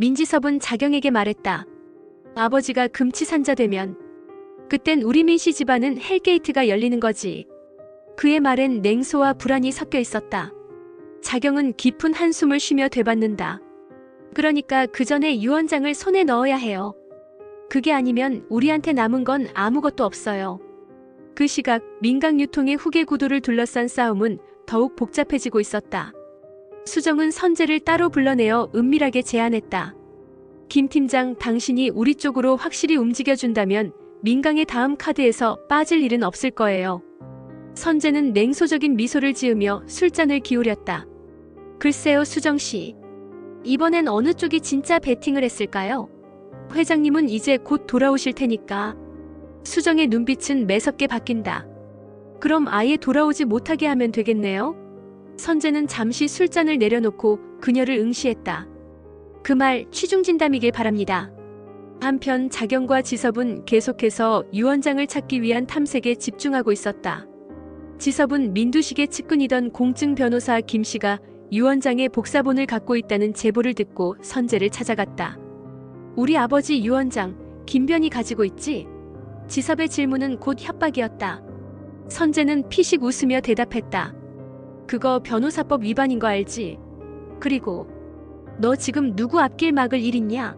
민지섭은 자경에게 말했다. 아버지가 금치산자 되면 그땐 우리 민씨 집안은 헬게이트가 열리는 거지. 그의 말엔 냉소와 불안이 섞여 있었다. 자경은 깊은 한숨을 쉬며 되받는다. 그러니까 그 전에 유언장을 손에 넣어야 해요. 그게 아니면 우리한테 남은 건 아무것도 없어요. 그 시각 민강 유통의 후계 구도를 둘러싼 싸움은 더욱 복잡해지고 있었다. 수정은 선재를 따로 불러내어 은밀하게 제안했다. 김 팀장, 당신이 우리 쪽으로 확실히 움직여준다면 민강의 다음 카드에서 빠질 일은 없을 거예요. 선재는 냉소적인 미소를 지으며 술잔을 기울였다. 글쎄요, 수정씨. 이번엔 어느 쪽이 진짜 베팅을 했을까요? 회장님은 이제 곧 돌아오실 테니까. 수정의 눈빛은 매섭게 바뀐다. 그럼 아예 돌아오지 못하게 하면 되겠네요? 선재는 잠시 술잔을 내려놓고 그녀를 응시했다. 그 말 취중진담이길 바랍니다. 한편 자경과 지섭은 계속해서 유언장을 찾기 위한 탐색에 집중하고 있었다. 지섭은 민두식의 측근이던 공증 변호사 김 씨가 유언장에 복사본을 갖고 있다는 제보를 듣고 선재를 찾아갔다. 우리 아버지 유언장 김변이 가지고 있지? 지섭의 질문은 곧 협박이었다. 선재는 피식 웃으며 대답했다. 그거 변호사법 위반인 거 알지? 그리고 너 지금 누구 앞길 막을 일 있냐?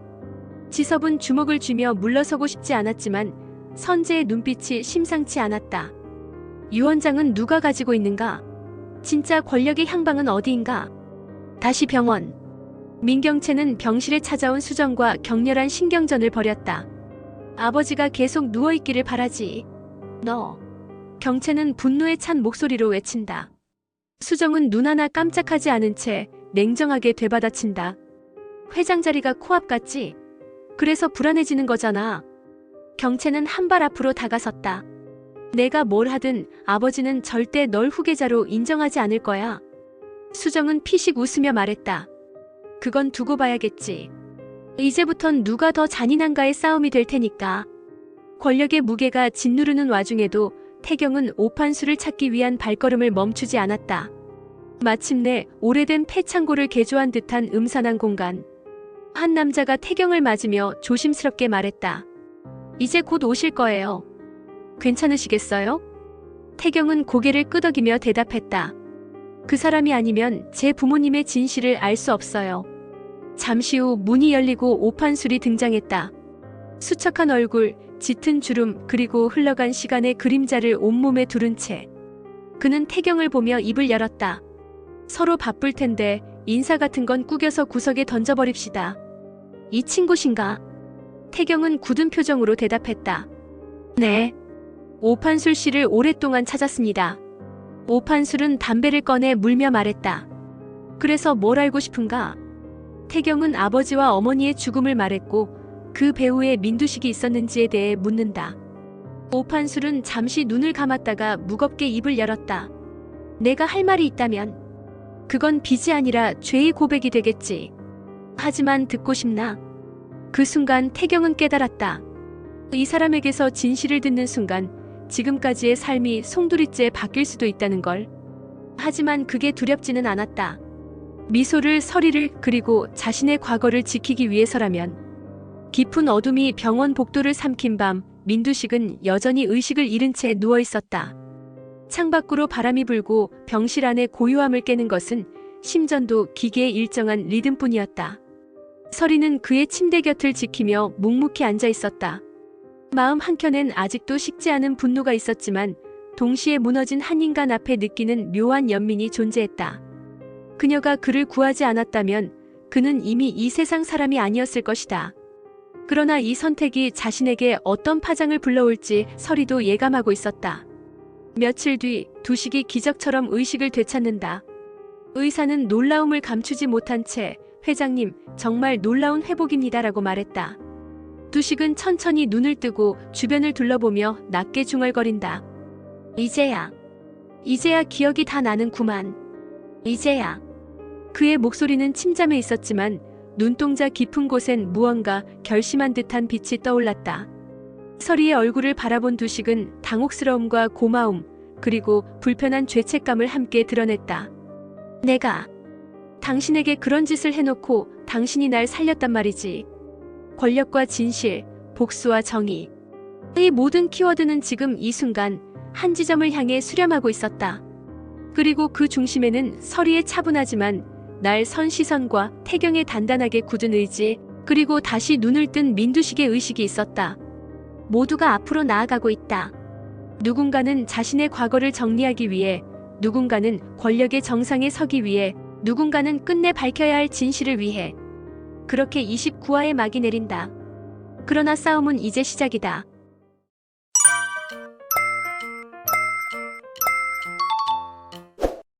지섭은 주먹을 쥐며 물러서고 싶지 않았지만 선재의 눈빛이 심상치 않았다. 유원장은 누가 가지고 있는가? 진짜 권력의 향방은 어디인가? 다시 병원. 민경채는 병실에 찾아온 수정과 격렬한 신경전을 벌였다. 아버지가 계속 누워있기를 바라지. 너. 경채는 분노에 찬 목소리로 외친다. 수정은 눈 하나 깜짝하지 않은 채 냉정하게 되받아친다. 회장 자리가 코앞 같지? 그래서 불안해지는 거잖아. 경채는 한 발 앞으로 다가섰다. 내가 뭘 하든 아버지는 절대 널 후계자로 인정하지 않을 거야. 수정은 피식 웃으며 말했다. 그건 두고 봐야겠지. 이제부턴 누가 더 잔인한가의 싸움이 될 테니까. 권력의 무게가 짓누르는 와중에도 태경은 오판수를 찾기 위한 발걸음을 멈추지 않았다. 마침내 오래된 폐창고를 개조한 듯한 음산한 공간. 한 남자가 태경을 맞으며 조심스럽게 말했다. 이제 곧 오실 거예요. 괜찮으시겠어요? 태경은 고개를 끄덕이며 대답했다. 그 사람이 아니면 제 부모님의 진실을 알 수 없어요. 잠시 후 문이 열리고 오판술이 등장했다. 수척한 얼굴, 짙은 주름, 그리고 흘러간 시간의 그림자를 온몸에 두른 채. 그는 태경을 보며 입을 열었다. 서로 바쁠 텐데 인사 같은 건 꾸겨서 구석에 던져버립시다. 이 친구신가? 태경은 굳은 표정으로 대답했다. 네. 오판술 씨를 오랫동안 찾았습니다. 오판술은 담배를 꺼내 물며 말했다. 그래서 뭘 알고 싶은가? 태경은 아버지와 어머니의 죽음을 말했고 그 배후에 민두식이 있었는지에 대해 묻는다. 오판술은 잠시 눈을 감았다가 무겁게 입을 열었다. 내가 할 말이 있다면 그건 빚이 아니라 죄의 고백이 되겠지. 하지만 듣고 싶나? 그 순간 태경은 깨달았다. 이 사람에게서 진실을 듣는 순간 지금까지의 삶이 송두리째 바뀔 수도 있다는 걸. 하지만 그게 두렵지는 않았다. 미소를 서리를 그리고 자신의 과거를 지키기 위해서라면 깊은 어둠이 병원 복도를 삼킨 밤 민두식은 여전히 의식을 잃은 채 누워 있었다. 창밖으로 바람이 불고 병실 안의 고요함을 깨는 것은 심전도 기계의 일정한 리듬뿐이었다. 서리는 그의 침대 곁을 지키며 묵묵히 앉아 있었다. 마음 한켠엔 아직도 식지 않은 분노가 있었지만 동시에 무너진 한 인간 앞에 느끼는 묘한 연민이 존재했다. 그녀가 그를 구하지 않았다면 그는 이미 이 세상 사람이 아니었을 것이다. 그러나 이 선택이 자신에게 어떤 파장을 불러올지 서리도 예감하고 있었다. 며칠 뒤 두식이 기적처럼 의식을 되찾는다. 의사는 놀라움을 감추지 못한 채 회장님 정말 놀라운 회복입니다 라고 말했다. 두식은 천천히 눈을 뜨고 주변을 둘러보며 낮게 중얼거린다. 이제야, 이제야 기억이 다 나는구만. 이제야. 그의 목소리는 침잠해 있었지만 눈동자 깊은 곳엔 무언가 결심한 듯한 빛이 떠올랐다. 서리의 얼굴을 바라본 두식은 당혹스러움과 고마움, 그리고 불편한 죄책감을 함께 드러냈다. 내가 당신에게 그런 짓을 해놓고 당신이 날 살렸단 말이지. 권력과 진실, 복수와 정의. 이 모든 키워드는 지금 이 순간 한 지점을 향해 수렴하고 있었다. 그리고 그 중심에는 서리의 차분하지만 날 선 시선과 태경의 단단하게 굳은 의지, 그리고 다시 눈을 뜬 민두식의 의식이 있었다. 모두가 앞으로 나아가고 있다. 누군가는 자신의 과거를 정리하기 위해, 누군가는 권력의 정상에 서기 위해, 누군가는 끝내 밝혀야 할 진실을 위해. 그렇게 29화의 막이 내린다. 그러나 싸움은 이제 시작이다.